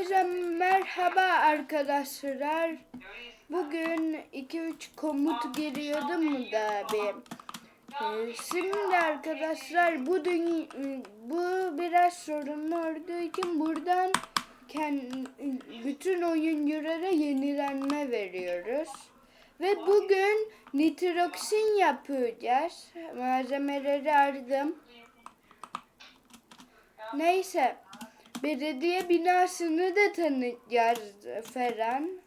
Hepinize merhaba arkadaşlar. Bugün 2-3 komut giriyordum da bir. Ee, Şimdi arkadaşlar bu dün bu biraz sorunlu olduğu için buradan kend, bütün oyunculara yenilenme veriyoruz. Ve bugün nitroksin yapacağız. Malzemeleri aldım. Neyse. Belediye binasını da tanıtacağız Ferhan.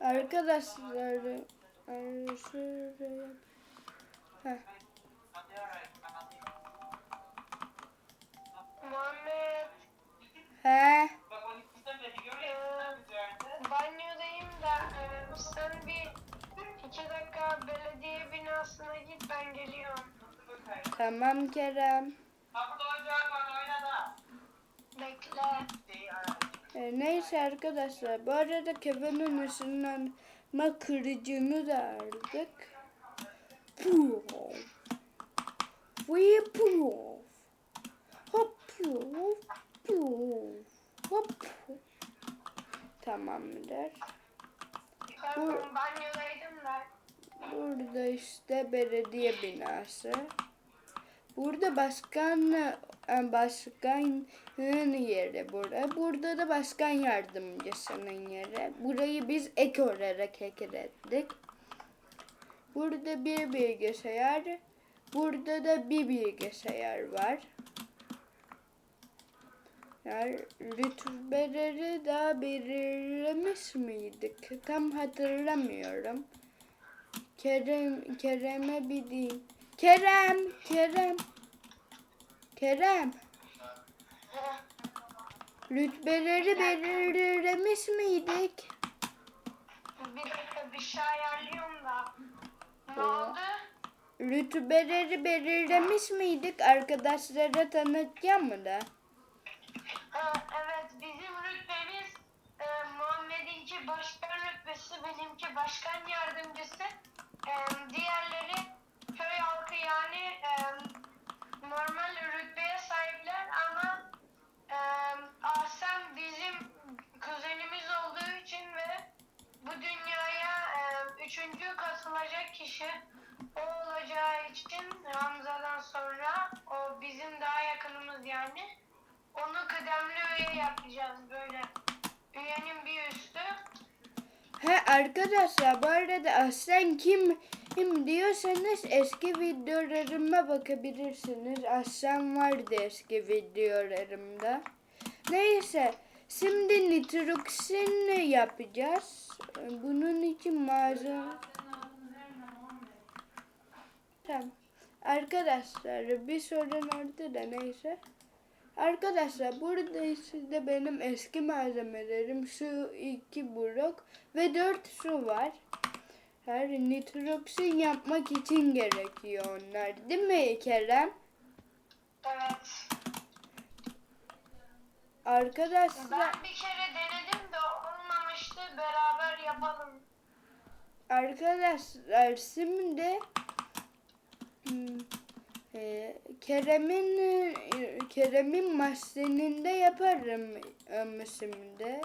Arkadaşlar ay, tamam Kerem. Bekle. E, neyse arkadaşlar bu arada Kevin'in ışınlanma kırıcını da aldık. Puf. Ve puf. Hop puf. Puf. Hop. Tamamdır. Da. Burada işte belediye binası. Burada başkan e, başkanın yeri burada. Burada da başkan yardımcısının yeri. Burayı biz ek olarak ekledik. Burada bir bilgisayar. Burada da bir bilgisayar var. Yani rütbeleri daha belirlemiş miydik? Tam hatırlamıyorum. Kerem, Kerem'e bir değil. Kerem, Kerem. Kerem. Rütbeleri belirlemiş miydik? Bir dakika bir şey ayarlıyorum da. Ne oldu? Rütbeleri belirlemiş miydik? Arkadaşlara tanıtacağım mı da? Ha, evet bizim rütbemiz e, Muhammed'inki başkan rütbesi, benimki başkan yardımcısı. E, diğerleri bu dünyaya e, üçüncü katılacak kişi o olacağı için Hamza'dan sonra o bizim daha yakınımız yani. Onu kıdemli üye yapacağız böyle. Üyenin bir üstü. He arkadaşlar bu arada aslan kim kim diyorsanız eski videolarıma bakabilirsiniz. Aslan vardı eski videolarımda. Neyse şimdi nitroksin yapacağız. Bunun için malzeme... Tamam. Arkadaşlar bir sorun oldu da neyse. Arkadaşlar burada sizde benim eski malzemelerim şu iki blok ve dört su var. Her nitroksin yapmak için gerekiyor onlar değil mi Kerem? Evet. Arkadaşlar Ben bir kere denedim de olmamıştı. Beraber yapalım. arkadaşlar şimdi hmm, e, Kerem'in e, Kerem'in mahzeninde yaparım ama şimdi.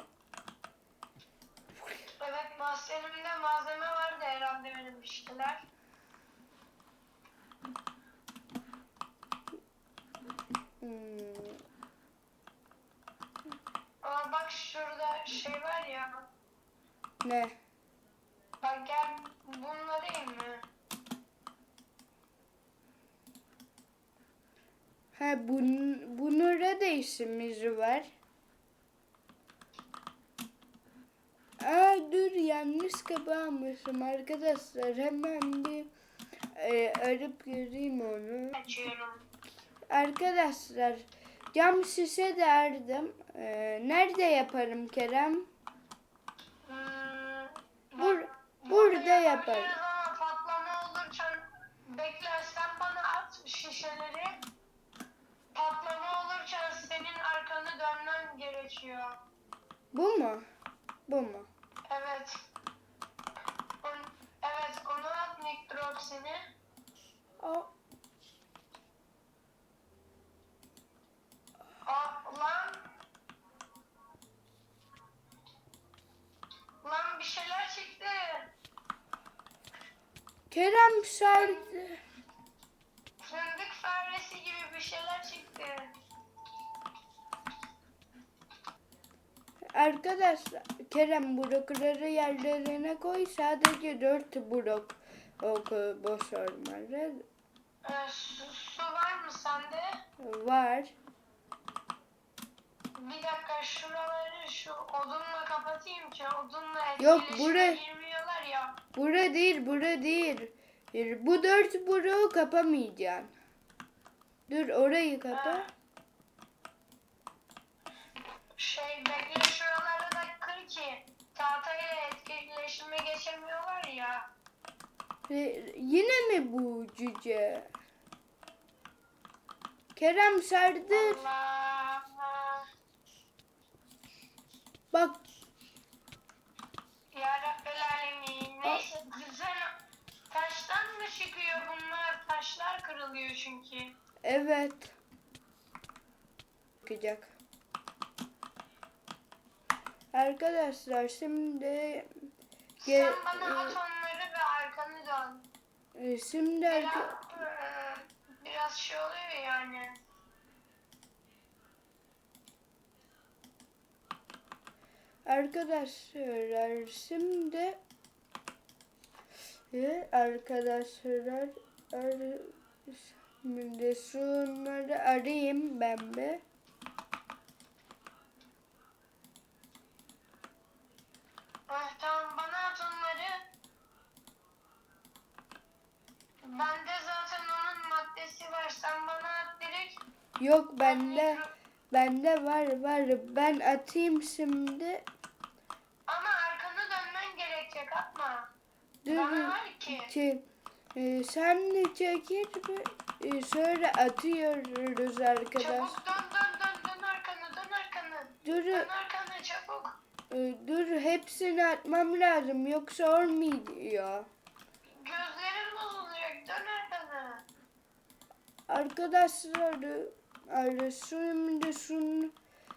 Evet mahzenimde malzeme vardı herhalde benim işkiler. Hmm, Ama bak şurada şey var ya. ne? Bak gel bununla değil mi? Ha bun, bunlara da işimiz var. Aa dur yanlış kapağmışım arkadaşlar. Hemen bir e, arıp göreyim onu. Açıyorum. Arkadaşlar cam şişe derdim. E, nerede yaparım Kerem? Hmm, Bur burada yaparım. Ama patlama olurken beklersen bana at şişeleri. Patlama olurken senin arkanı dönmen gerekiyor. Bu mu? Bu mu? Evet. Evet onu at nitroksini. Kerem sardı. Fındık faresi gibi bir şeyler çıktı. Arkadaşlar Kerem blokları yerlerine koy. Sadece dört blok oku boş olmalı. Ee, su, su var mı sende? Var. Bir dakika şuraları şu odunla kapatayım ki odunla Yok, etkileşime buraya- girmiyorlar ya. Bura değil, bura değil. Bu dört bloğu kapamayacaksın. Dur orayı kapa. Ha. Şey bekle şuraları da kır ki tahtayla etkileşime geçemiyorlar ya. Ve Yine mi bu cüce? Kerem sardır. Allah. Bak Ya Rabbel Alemin. Neyse güzel. Taştan mı çıkıyor bunlar? Taşlar kırılıyor çünkü. evet. Bakacak. Arkadaşlar şimdi Sen bana at onları ve arkanı dön. e, şimdi Biraz, eee, biraz şey oluyor yani. Arkadaşlar şimdi e, arkadaşlar ar- şimdi şunları arayayım ben bir. Ah, tamam bana at onları. Bende zaten onun maddesi var. Sen bana at direkt. Yok bende bende var var ben atayım şimdi. Dur var ki. ki e, sen de bir e, sonra atıyoruz arkadaş. Çabuk dön dön dön dön arkanı dön arkanı. Dur Dön arkanı çabuk. e, dur hepsini atmam lazım yoksa olmuyor. Gözlerin bozulacak dön arkanı. Arkadaşlar e, şimdi şunu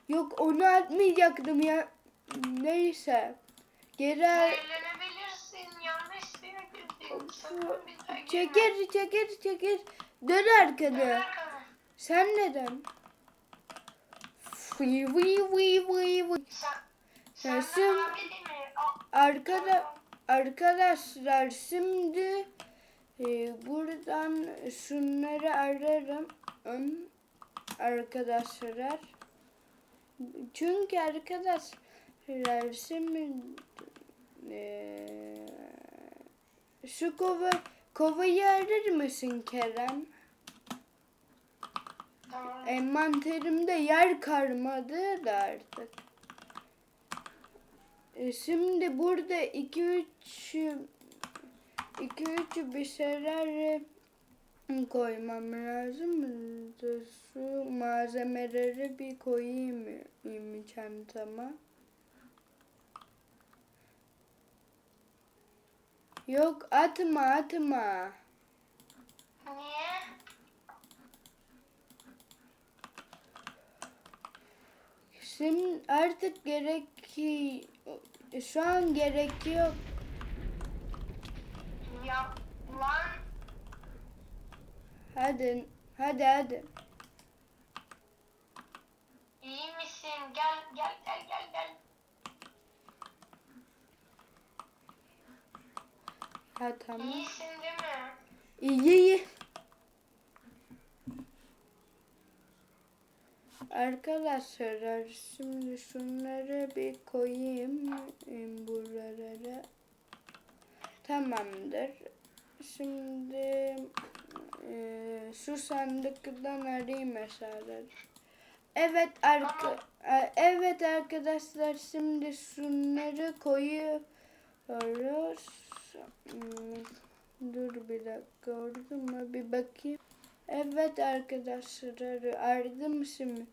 yok onu atmayacaktım ya. Neyse. Geri Zehirlenebilirsin çekir çekir çekir. Dön arkada. Sen neden? Vıy vıy vıy vıy vıy. Al- Arkada arkadaşlar şimdi e, buradan şunları ararım arkadaşlar. Çünkü arkadaşlar şimdi e, şu kova kovayı arar mısın Kerem? Tamam. Envanterimde yer kalmadı da artık. E, Şimdi burada 2 3 2 3 bir şeyler e, koymam lazım. Şu malzemeleri bir koyayım mı çantama. Yok atma atma. Niye? Şimdi artık gerek şu an gerek yok. Ya lan Hadi hadi hadi. iyi misin? Gel gel gel gel gel. Ha tamam. İyisin değil mi? İyi iyi. Arkadaşlar şimdi şunları bir koyayım buralara. Tamamdır. Şimdi e, şu sandıktan arayayım mesela. Evet arka, e, evet arkadaşlar şimdi şunları koyuyoruz. Hmm, Dur bir dakika orada mı bir bakayım. Evet arkadaşlar aradım şimdi.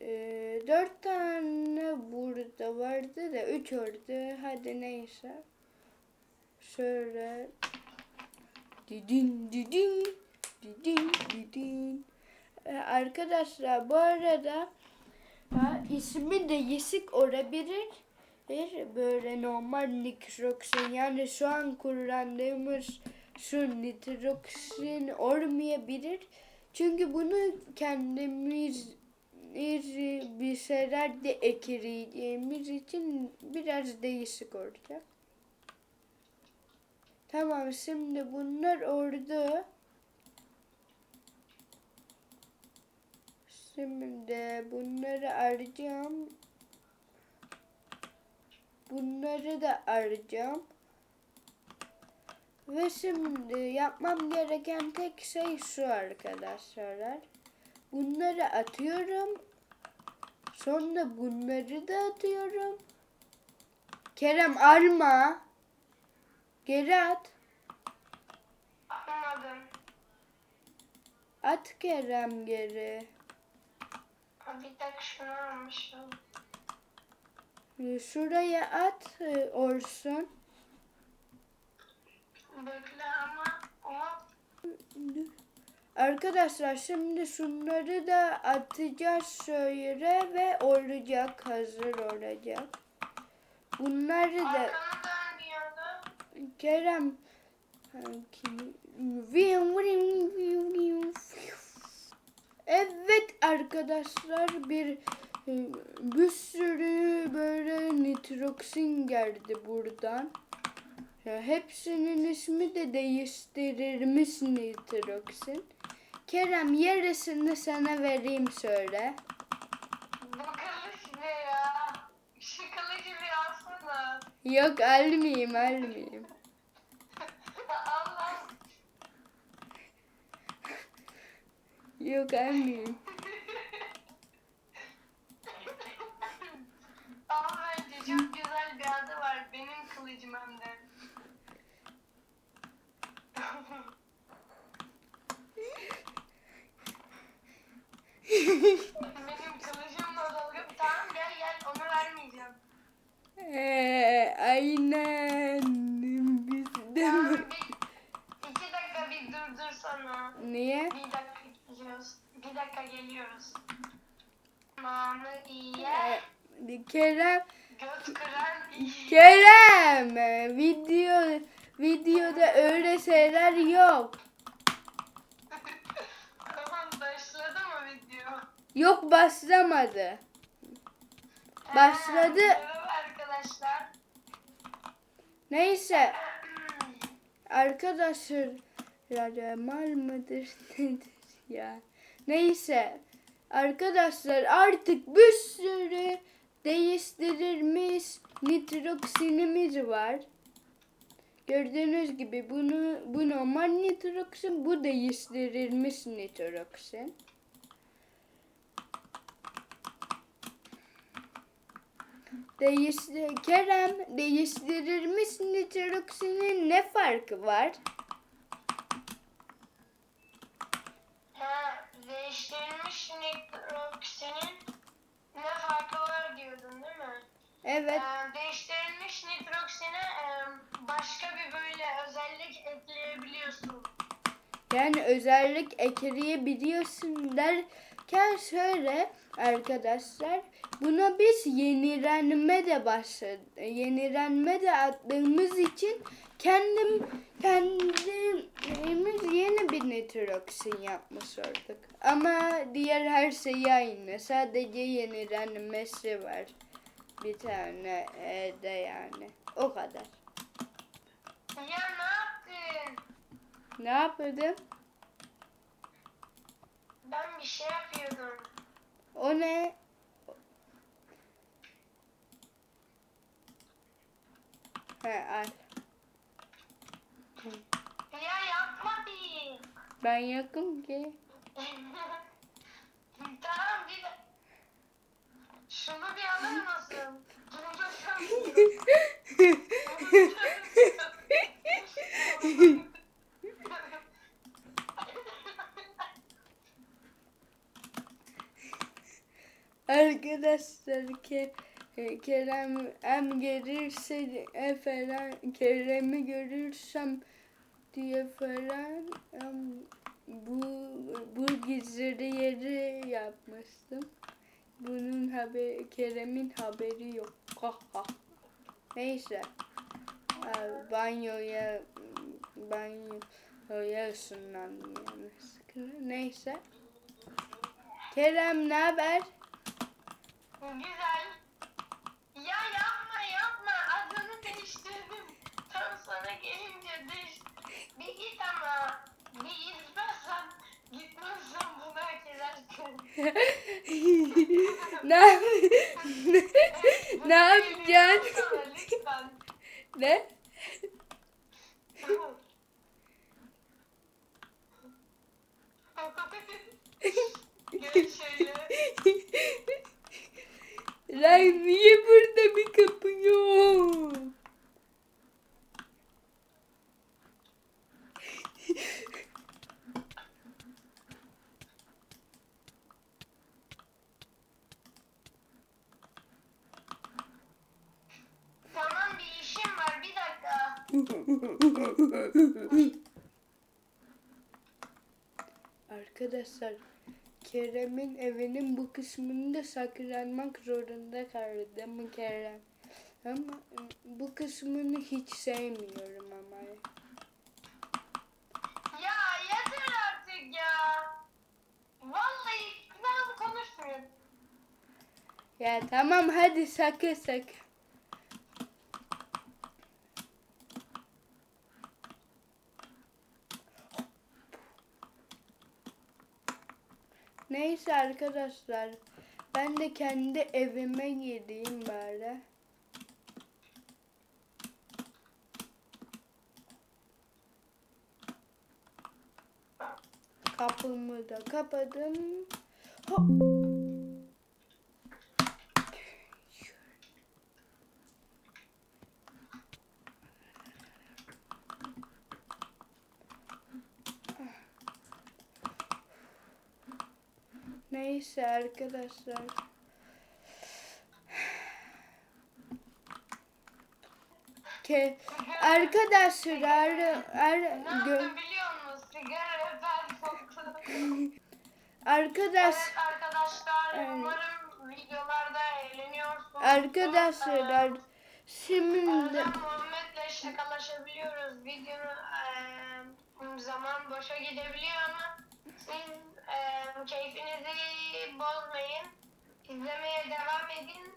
E, dört tane burada vardı da üç orada. Hadi neyse. Şöyle didin didin didin didin. E, arkadaşlar bu arada ha, ismi değişik olabilir. böyle normal nitroksin yani şu an kullandığımız şu nitroksin olmayabilir. Çünkü bunu kendimiz bir şeyler de ekleyeceğimiz için biraz değişik olacak. Tamam şimdi bunlar oldu. Şimdi bunları arayacağım. Bunları da arayacağım. Ve şimdi yapmam gereken tek şey şu arkadaşlar. Bunları atıyorum. Sonra bunları da atıyorum. Kerem alma. Geri at. Anladım. At Kerem geri. Bir dakika şunu almışım. Şuraya at e, olsun. Bekle ama o Arkadaşlar şimdi şunları da atacağız şöyle ve olacak hazır olacak. Bunları da. Kerem Evet arkadaşlar bir bir sürü böyle nitroksin geldi buradan. Ya hepsinin ismi de değiştirilmiş nitroksin. Kerem yarısını sana vereyim söyle. Bu kılıç ne ya? Şu kılıcı bir alsana. Yok almayayım almayayım. Allah. Yok almayayım. Ama bence çok güzel bir adı var. Hem de. Benim kılıcımla dalga Tamam gel gel onu vermeyeceğim. Ee, aynen. Biz de Tamam bir iki dakika bir durdursana. Niye? Bir dakika gidiyoruz. Bir dakika geliyoruz. Manı iyi. Ee, Kerem Göt kıran iyi. Kerem e, video videoda öyle şeyler yok. Tamam başladı mı video? Yok başlamadı. Başladı. Merhaba arkadaşlar. Neyse arkadaşlar mal mıdır nedir ya. Neyse arkadaşlar artık bir sürü değiştirilmiş nitroksinimiz var. Gördüğünüz gibi bunu bu normal nitroksin, bu değiştirilmiş nitroksin. Değişti Kerem değiştirilmiş nitroksinin ne farkı var? Ha, değiştirilmiş nitroksinin ne farkı var diyordun değil mi? Evet. Ee, değiştirilmiş nitroksine e, başka bir böyle özellik ekleyebiliyorsun. Yani özellik ekleyebiliyorsun derken şöyle arkadaşlar buna biz yenilenme de başladı. Yenilenme de attığımız için kendim kendimiz yeni bir nitroksin yapmış olduk. Ama diğer her şey aynı. Sadece yenilenmesi var. Bir tane e, de yani. O kadar. Ya ne yaptın? Ne yapıyordum? Ben bir şey yapıyordum. O ne? He al. Ya yapma bir. Ben yokum ki. tamam bir. Şunu bir alır mısın? Arkadaşlar ke, e, Kerem em gelirse e, falan Kerem'i görürsem diye falan em, bu bu gizli yeri yapmıştım. Bunun haber Kerem'in haberi yok. Neyse. Banyoya banyoya ısınlandım yani. Sıkıntı- Neyse. Kerem ne haber? Güzel. Ya yapma yapma. Adını değiştirdim. Tam sana gelince değiş. Bir git ama. Bir gitmezsen gitmezsen bunu hak edersin. ne yap- ne yapacaksın? ne? Gel şöyle. Lan niye burada bir kapı yok? Tamam bir işim var bir dakika. Arkadaşlar Kerem'in evinin bu kısmında saklanmak zorunda kaldım Kerem. Ama bu kısmını hiç sevmiyorum ama. Ya yeter artık ya. Vallahi ben konuşmuyorum. Ya tamam hadi sakın sakın. Neyse arkadaşlar. Ben de kendi evime gideyim bari. Kapımı da kapadım. Hop. Neyse arkadaşlar. Ke arkadaşlar er, Ne gö- arkadaş Evet arkadaşlar Evet. umarım videolarda eğleniyorsunuz. arkadaşlar Ee, şimdi Muhammed'le şakalaşabiliyoruz. Videonun eee, zaman boşa gidebiliyor ama siz keyfinizi bozmayın. İzlemeye devam edin.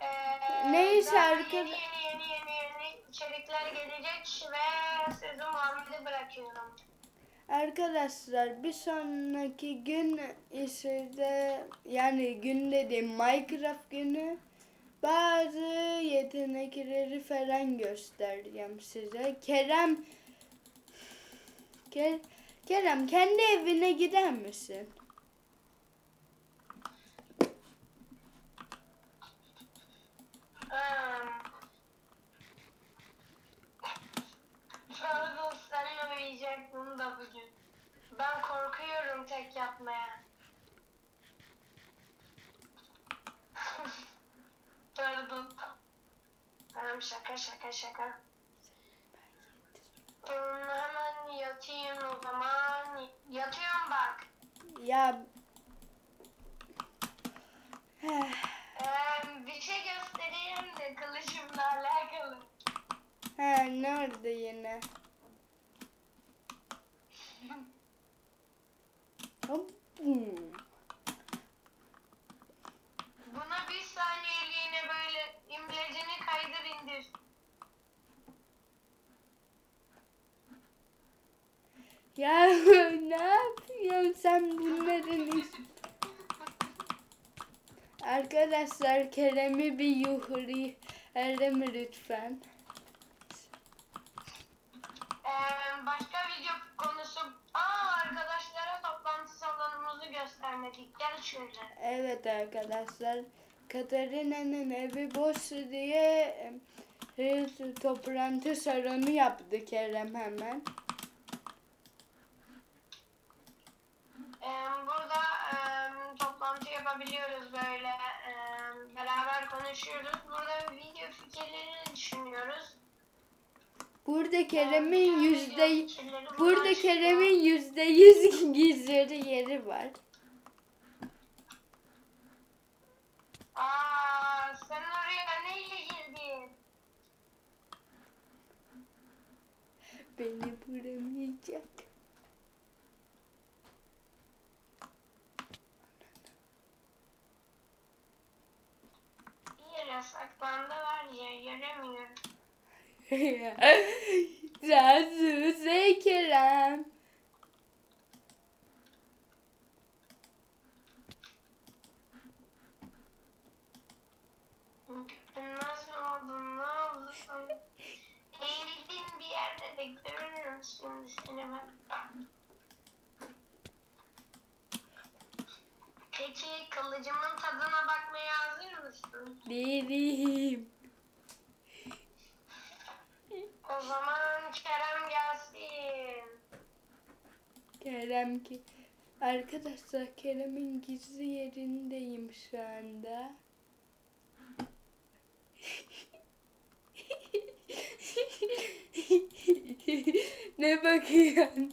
Eee, Neyse daha arkadaş- Yeni yeni yeni yeni yeni içerikler gelecek ve sizi Muhammed'e bırakıyorum. Arkadaşlar bir sonraki gün de yani gün dediğim Minecraft günü bazı yetenekleri falan göstereceğim size. Kerem Ke- Kerem kendi evine gider misin? Um, Pardon seninle uyuyacaktım da bugün. Ben korkuyorum tek yatmaya. Pardon. Tamam şaka şaka şaka. Hmm, hemen yatayım o zaman. Yatıyorum bak. Ya Ee, bir şey göstereyim de kılıcımla alakalı. ha nerede yine? Hop. Hmm. Buna bir saniyeliğine böyle imlecini kaydır indir. Ya ne yapıyorsun sen bunların iş- Arkadaşlar Kerem'i bir yuhlayalım lütfen. Ee, başka video konusu. Aa arkadaşlara toplantı salonumuzu göstermedik. Gel şöyle. Evet arkadaşlar Katarina'nın evi boş diye toplantı salonu yaptı Kerem hemen. Ee, burada toplantı yapabiliyoruz böyle. Beraber konuşuyoruz. Burada video fikirlerini düşünüyoruz. Burada Kerem'in yüzde burada Kerem'in yüzde yüz gizleri yeri var. Aa, sen oraya neyle girdin? Beni bulamayacak. Bir yere saklandı var ya göremiyorum. Casus Kerem. Bilmez mi oldun ne oldu sana? Eğildiğin bir yerde de görürüm şimdi seni bak. Peki kılıcımın tadına bakmaya hazır mısın? Değilim. O zaman Kerem gelsin. Kerem ki arkadaşlar Kerem'in gizli yerindeyim şu anda. ne bakıyorsun?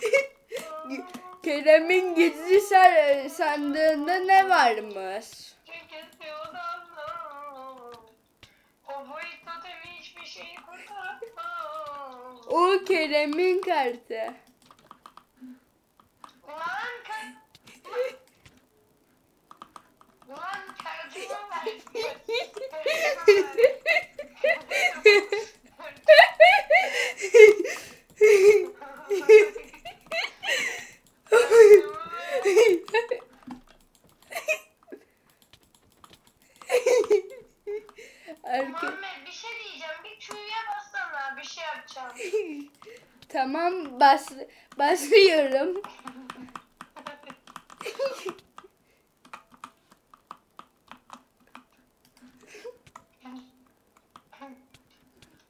Kerem'in gizli sa- sandığında ne varmış? O Kerem'in kartı. Ulan kar... Ulan kartımı. Arka- Muhammed bir şey diyeceğim. Bir Q'ya bassana. Bir şey yapacağım. tamam bas basıyorum.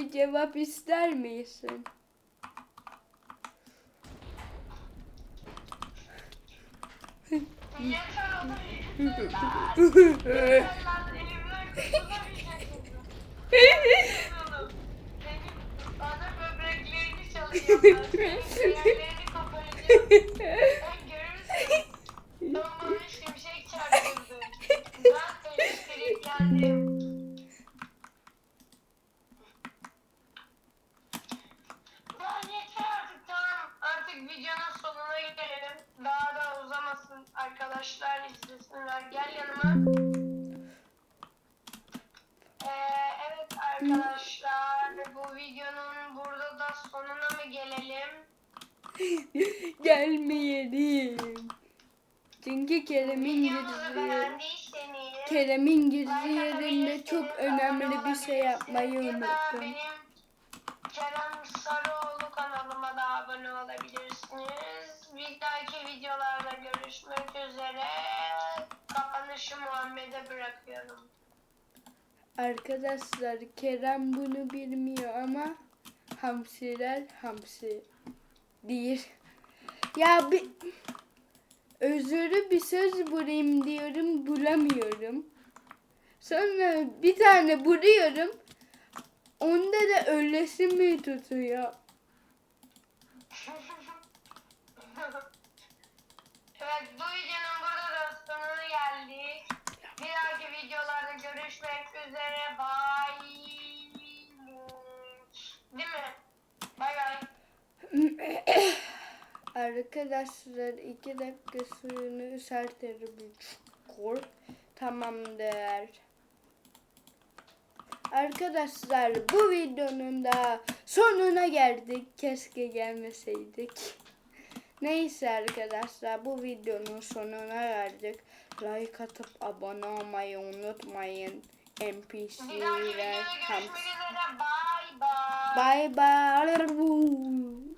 bir cevap ister misin? Yeter o da yeter lan. Yeter lan elimden kurtulamayacaksın. Oğlum, Benim bana böbreklerini çalıyorlar. Benim ciğerlerini koparacağım. Ben görürsün. Bana şimşek çarpıldı. Ben elektriklendim. Lan yeter artık tamam. Artık videonun sonuna gelelim. Daha da uzamasın. Arkadaşlar izlesinler. Gel yanıma. Ee, evet arkadaşlar bu videonun burada da sonuna mı gelelim? Gelmeyelim. Çünkü Kerem'in gizli beğendiyseniz Kerem'in like yerinde çok önemli bir şey yapmayı unuttum. Benim Kapanışı Muhammed'e bırakıyorum. Arkadaşlar Kerem bunu bilmiyor ama hamsiler hamsi değil. Ya bir özürü bir söz vurayım diyorum bulamıyorum. Sonra bir tane vuruyorum. Onda da öylesi mi tutuyor? evet da sonuna geldik. Bir dahaki videolarda görüşmek üzere. Bye. Değil mi? Bay bay. Arkadaşlar iki dakika suyunu serterim. Kor. Tamamdır. Arkadaşlar bu videonun da sonuna geldik. Keşke gelmeseydik. Neyse arkadaşlar bu videonun sonuna geldik. Like atıp abone olmayı unutmayın. NPC'ler. Bye bye. Bye bye.